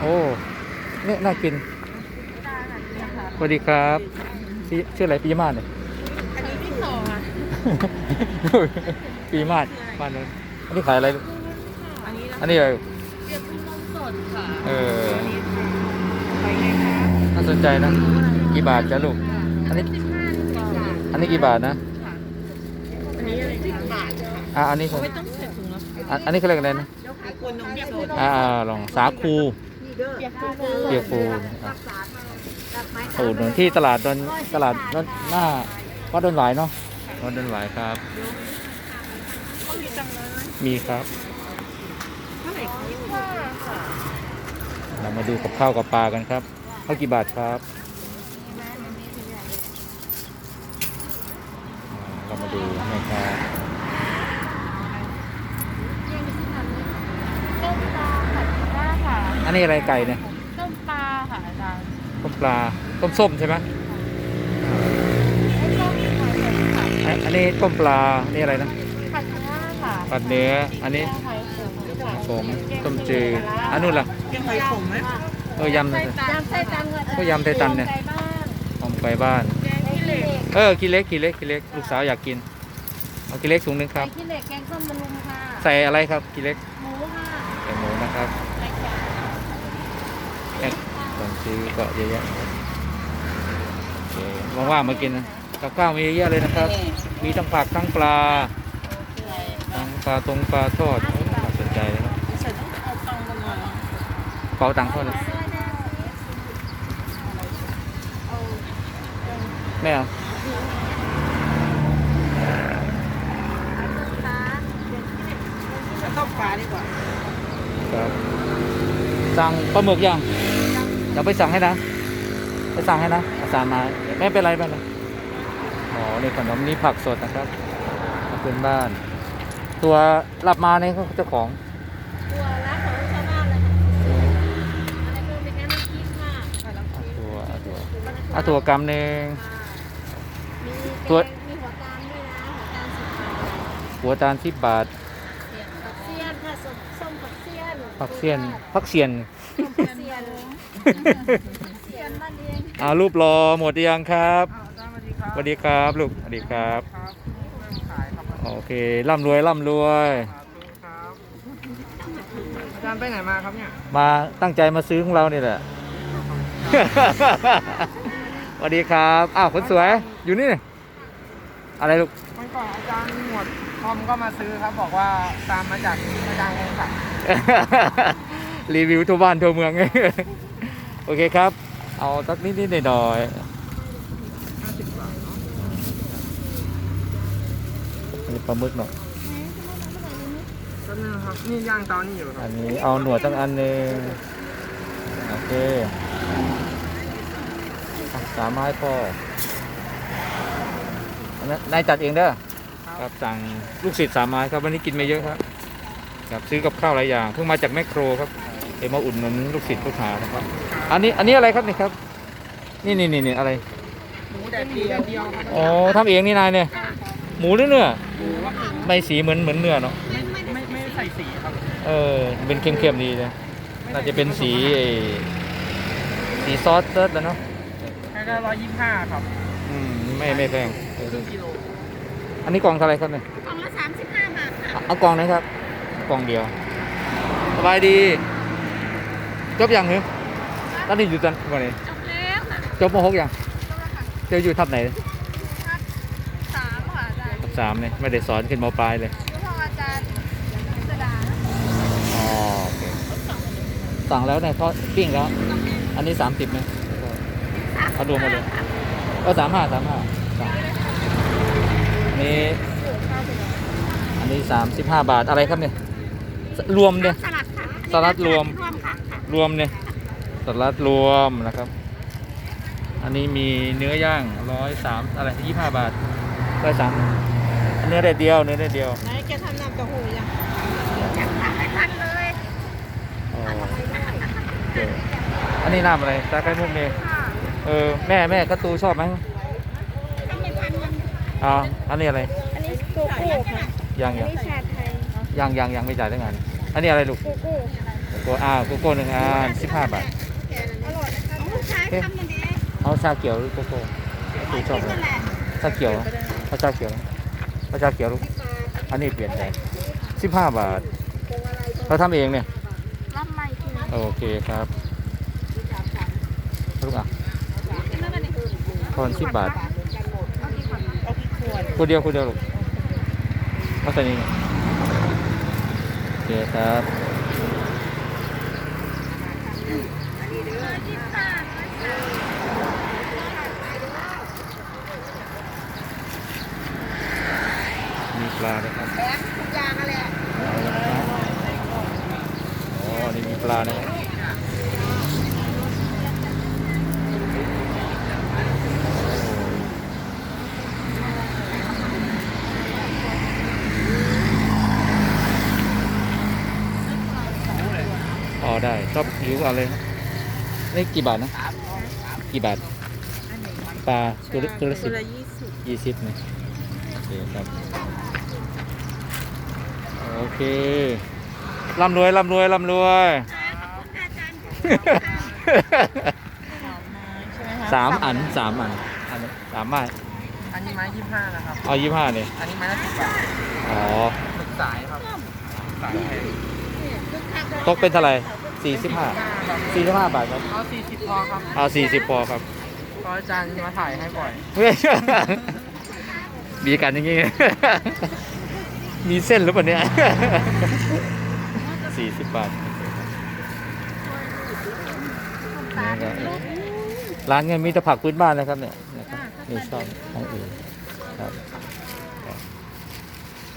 โอ้เนี่ยน่ากินสวัสดีครับพี่ชื่ออะไรปีมาศเนี่ยอันนี้พี่ต่ออะปีมาศบ้านนู้นอันนี้ขายอะไรลูกอันนี้นะอันนี้อะไรเรียกขึ้นนมสดค่ะเออไปไงคะน่าสนใจนะ กี่บาทจ้ะลูก อันนี้สิบห้าดีกว่าค่ะอันนี้กี่บาทนะ อันนี้อะไรสิบบาทค่ะอะอันนี้ของไม่ต้องใส่ถุงแล้วอะอันนี้เขาเรียกอะไรนะคนนมสดอ่าอ่าลองสาคู เปียกปูเปียกปูอะสูตรหมือนที่ตลาดดอนตลาดดอนหน้าวัดดอนหวายเนาะวัดดอนหวายครับ มีครับเรามาดูกับข้าวกับปลากันครับเขากี่บาทครับ เรามาดูแม่ค้าต้มปลาผัดหน้าค่ะ อันนี้อะไรไก่เนี่ย ต้มปลาค่ะอาจารย์ต้มปลา ต้มส้มใช่ไหมไม่ต้องหอยขมค่ะอะอันนี้ต้มปลาอันนี้อะไรนะ ผัดเนื้อค่ะผัดเนื้ออันนี้หอยขมผมต้มจืดอันนู้นล่ะยังหอยขมไหม เออยำนะยำไส้ตันก็ยำไส้ตันเนี่ยไก่บ้านหอมไก่บ้าน แกงขี้เหล็กเออกินเล็กกินเล็กกินเล็กลูกสาวอยากกิน เอากินเล็กถุงหนึงครับไก่ขี้เหล็กแกงส้มมะรุมค่ะใส่อะไรครับกินเล็ก หมูค่ะ ใส่หมูนะครับ ไก่จ๋า เอ๊ะตอนซื้อก็เยอะแยะโอเคว่างๆมากินนะกับข้าวมีเยอะแยะเลยนะครับ มีทั้งผักทั้งปลา ทั้งปลาตรงปลาทอดโอ้น่าสนใจเลยครับใส่ต้องเอาตังค์กันหน่อยเป๋าตังค์เท่าไหร่แม่เอาต้มปลาดีกว่าครับสั่งปลาหมึกยัง เดี๋ยวไปสั่งให้นะ ไปสั่งให้นะอาสารมาไม่เป็นไรไม่เป็นไรอ๋อนี่ขนมนี่ผักสดนะครับเป็นบ้าน ตัวรับมาเนี่ยเขาเจ้าของตัวละของชาวบ้านเลยอะไรเพิ่มเป็นแค่น้ำพริกค่ะน้ำพริกตัวเอาตัวเอาตัวกำหนึ่งมีตัวมีหัวตาลด้วยนะหัวตาลสิบบาทหัวจานสิบบาทผักเสี้ยนค่ะส้มส้มผักเสี้ยนผักเสียนผักเสียน องอ่ารูปรอหมดหรือยังครับอ้าวอาจารย์สวัสดีครับสวัสดีครับลูกสวัสดีครับครับเริ่มขายครับโอเคร่ำรวยร่ำรวยขอบคุณครับอาจารย์ไปไหนมาครับเนี่ยมาตั้งใจมาซื้อของเรานี่แหละสวัสดีครับอ้าวคนสวยอยู่นี่อะไรลูกวันก่อนอาจารย์หมวดคอมก็มาซื้อครับบอกว่าตามมาจากอาจารย์คงศักดิ์รีวิวทั่วบ้านทั่วเมือง โอเคครับ เอาสักนิดนิดหน่อยหน่อยห้าสิบบาทเนาะๆอันนี้ปลาหมึกหน่อยก็นี่ครับนี่ย่างเตานี่อยู่ครัอับนนี้เอาหนวดตั้งอันหนึ่งโอเคอะสามไม้พออันนั้นนายจัดเองเด้อครับสั่งลูกศิษย์สามไม้ครับวันนี้กินไม่เยอะครับครับซื้อกับข้าวหลายอย่างเพิ่งมาจากแมคโครครับ เดี๋ยวมาอุดหนุนลูกศิษย์ลูกหานะครับ อันนี้อันนี้อะไรครับนี่ครับ นี่นี่นี่นี่อะไรหมูแดดเดียวเดียวครับอ๋อทำเองนี่นายเนี่ย หมูหรือเนื้อหมูว่าไม่สีเหมือนเหมือนเนื้อเนาะไม่ไม่ไม่ใส่สีครับเออเป็นเข้มๆดีเลยน่าจะเป็นสีไอ้สีซอสเติร์ดแล้วเนาะแค่ก็ร้อยยี่สิบห้าครับอืมไม่ไม่แพงเออครึ่งกิโลอันนี้กล่องเท่าไหรครับเนี่ยกล่องละสามสิบห้าบาทค่ะเอาเอากล่องนะครับกล่องเดียวสบายดี จบยังเหรอตอนนี้อยู่จันวันนี้จบแล้วค่ะจบมหกยังเจออยู่ทับไหนสามค่ะอาจารย์ทับสามเนี่ยไม่ได้สอนขึ้นมปลายเลยยุทธอาจารย์สดาอ๋อโอเคสั่งแล้วเนี่ยทอดปิ้งแล้ว อันนี้สามสิบไหมเขารวมมาเลยเออสามห้าสามห้าอันนี้อันนี้สามสิบห้าบาทอะไรครับเนี่ยรวมเนี่ยสลัดค่ะสลัดรวม รวมค่ะรวมเนี่ยสลัดรวมนะครับ อันนี้มีเนื้อย่างร้อยสามอะไรยี่ห้าบาทร้อยสามเนื้อเด็ดเดียวเนื้อเด็ดเดียวไหนแกทำน้ำเต้าหู้ยังยังทำไม่ทันเลยอ๋อโอเคอันนี้น้ำอะไรตาไก่มุกเนี่ยเออแม่แม่กระตูชอบไหมทำไม่ทันยังอ่าอันนี้อะไรอันนี้โกโก้ค่ะยังอันยังนี้ชาไทยยังยังยังไม่จ่ายได้งานอันนี้อะไรลูกโกโก้ โกโก้อ้าวโกโก้หนึ่งอันสิบห้าบาทอร่อยนะคะลูกชายทำมันเองเอาชาเขียวหรือโกโก้ดูชอบไหมนั่นแหละชาเขียวเอาชาเขียวเอาชาเขียวลูกอันนี้เปลี่ยนใจสิบห้าบาทเราทำเองเนี่ยรับใหม่คือโอเคครับลูกอะไม่เป็นไรทอนสิบบาทเอากี่ขวดคนเดียวคนเดียวลูกเอาใส่นี่โอเคครับ ยี่สิบบาท มีปลาด้วยครับแถมทุกอย่างอะไรเอาละครับอ๋อนี่มีปลานะครับอ๋อได้ชอบหิวเอาเลยครับนี่กี่บาทนะ กี่บาท ปลาตัวละตัวละสิบยี่สิบยี่สิบนะโอ เคครับ โอเคร่ำรวยร่ำรวยร่ำรวย สามอันสามอันอันนี้สามไม้อันนี้ไม้ยี่ห้านะครับ เอายี่ห้าเนี่ยอันนี้ไม้ละสิบบาทอ๋อหมึกสายครับสายแพงตกเป็นเท่าไหร่สี่สิบห้าสี่สิบห้าบาทครับ เอาสี่สิบพอครับ เอาสี่สิบพอครับเพราะอาจารย์มาถ่ายให้บ่อยเฮ้ย มีกันอย่างงี้ มีเส้นหรือเปล่าเนี่ยสี่สิบบาทนี่ครับร้านเงินมีแต่ผักพื้นบ้านนะครับเนี่ยนะครับนี่ชอบของอื่นครับ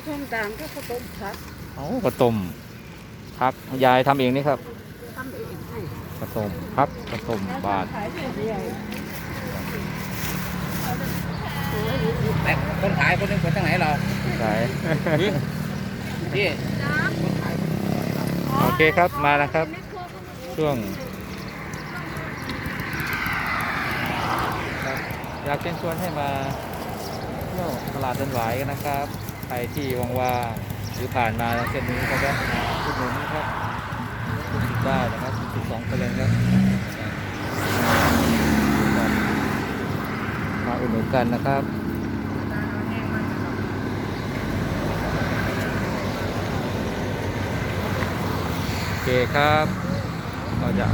ส้มตำก็ข้าวต้มครับเอาข้าวต้มพักยายทำเองนี่ครับทำเองให้ข้าวต้มพักข้าวต้มบาทขายเดียว แต่คนขายคนนึงคนทางไหนเราขายพี่โอเคครับมาแล้วครับ ช่วงครับอยากเชิญชวนให้มาเที่ยวตลาดเดินหวายกันนะครับใครที่ว่างๆหรือผ่านมาเส้นนี้ก็แวะมาอุดหนุนนะครับอุดหนุนได้นะครับสิบสองไปเลยครับมาอุดหนุนกันนะครับ เคครับเราจะ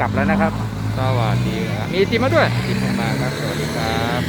กลับแล้วนะครับ สวัสดีครับมีไอติมมาด้วยติมมาครับ สวัสดีครับ